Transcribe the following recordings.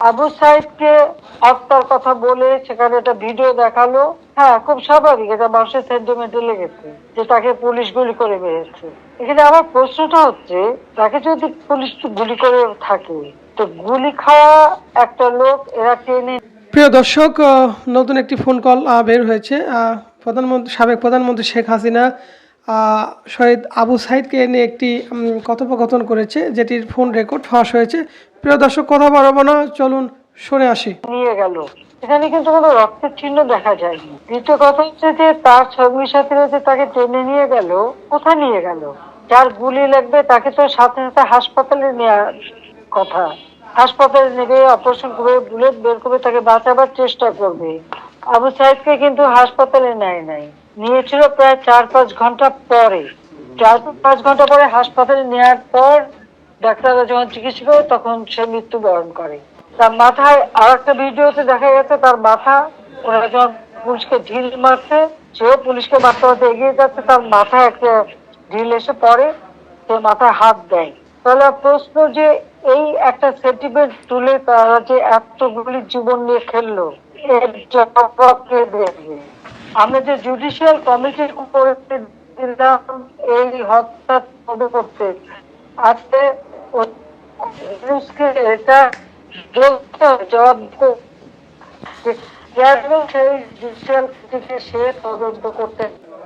আবু সাইদকে হত্যার কথা বলে সেখানে একটা ভিডিও দেখাল। হ্যাঁ খুব স্বাভাবিক, এটা মানুষের সেন্টিমেন্টে লেগেছে যে তাকে পুলিশ গুলি করে মেরেছে। এখানে আমার প্রশ্নটা হচ্ছে, তাকে যদি পুলিশ গুলি করে থাকে, তো গুলি খাওয়া একটা লোক এরা টেনে প্রিয় দর্শক নতুন একটি ফোন কল বের হয়েছে। প্রধানমন্ত্রী, সাবেক প্রধানমন্ত্রী শেখ হাসিনা শহীদ আবু সাইদকে নিয়ে একটি কথোপকথন করেছে, যেটির ফোন রেকর্ড ফাঁস হয়েছে। প্রিয় দর্শক, কথা বাড়াবো না, চলুন শুনে আসি। নিয়ে গেল। এখানে কিন্তু কোনো রক্তের চিহ্ন দেখা যায়নি। দ্বিতীয় কথা হচ্ছে যে, তার সঙ্গী সাথীরা যে তাকে টেনে নিয়ে গেল, কোথায় নিয়ে গেল? যার গুলি লাগবে, তাকে তো সাথে সাথে হাসপাতালে নেওয়ার কথা। হাসপাতালে নেবে অপারেশন করে বুলেট বের করে তাকে বাঁচাবার চেষ্টা করবে। আবু সাইদকে কিন্তু হাসপাতালে নেয় নাই। নিয়েছিল প্রায় চার পাঁচ ঘণ্টা পরে। চার পাঁচ ঘণ্টা পরে হাসপাতালে নেওয়ার পর ডাক্তাররা যখন চিকিৎসা করে তখন সে মৃত্যুবরণ করে। তার মাথায় আর একটা ভিডিওতে দেখা গেছে, তার মাথা, ওরা যখন পুলিশকে ঢিল মারছে, সেও পুলিশকে মারতে মারতে এগিয়ে যাচ্ছে, তার মাথায় একটা ঢিল এসে পড়ে, সে মাথায় হাত দেয়। তাহলে প্রশ্ন যে এই একটা সেন্টিমেন্ট তুলে তারা যে এতগুলি জীবন নিয়ে খেললো, এর জবাব কে দেবে? আমরা যে জুডিশিয়াল কমিটির করে দিলাম, এই হত্যা তদন্ত করতে। আজকে এটা জবাব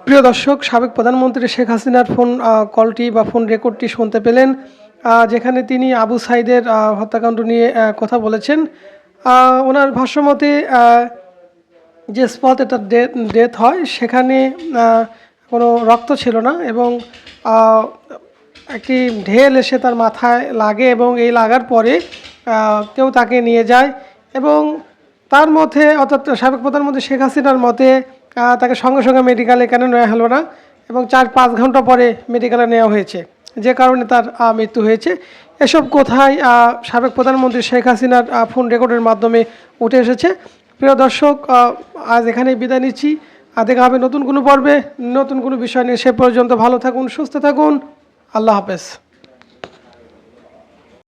প্রিয় দর্শক, সাবেক প্রধানমন্ত্রী শেখ হাসিনার ফোন কলটি বা ফোন রেকর্ডটি শুনতে পেলেন। যেখানে তিনি আবু সাইদের হত্যাকাণ্ড নিয়ে কথা বলেছেন। ওনার ভাষ্যমতে যে স্পট এটা ডেথ হয়, সেখানে কোনো রক্ত ছিল না এবং একটি ঢেল এসে তার মাথায় লাগে এবং এই লাগার পরে কেউ তাকে নিয়ে যায় এবং তার মধ্যে, অর্থাৎ সাবেক প্রধানমন্ত্রী শেখ হাসিনার মতে তাকে সঙ্গে সঙ্গে মেডিকেলে কেন নেওয়া হলো না এবং চার পাঁচ ঘণ্টা পরে মেডিকেলে নেওয়া হয়েছে। যে কারণে তার মৃত্যু হয়েছে। এসব কোথায় সাবেক প্রধানমন্ত্রী শেখ হাসিনার ফোন রেকর্ডের মাধ্যমে উঠে এসেছে। প্রিয় দর্শক আজ এখানেই বিদায় নিচ্ছি। আর দেখা হবে নতুন কোনো পর্বে। নতুন কোনো বিষয় নিয়ে সে পর্যন্ত ভালো থাকুন, সুস্থ থাকুন। আল্লাহ হাফেজ।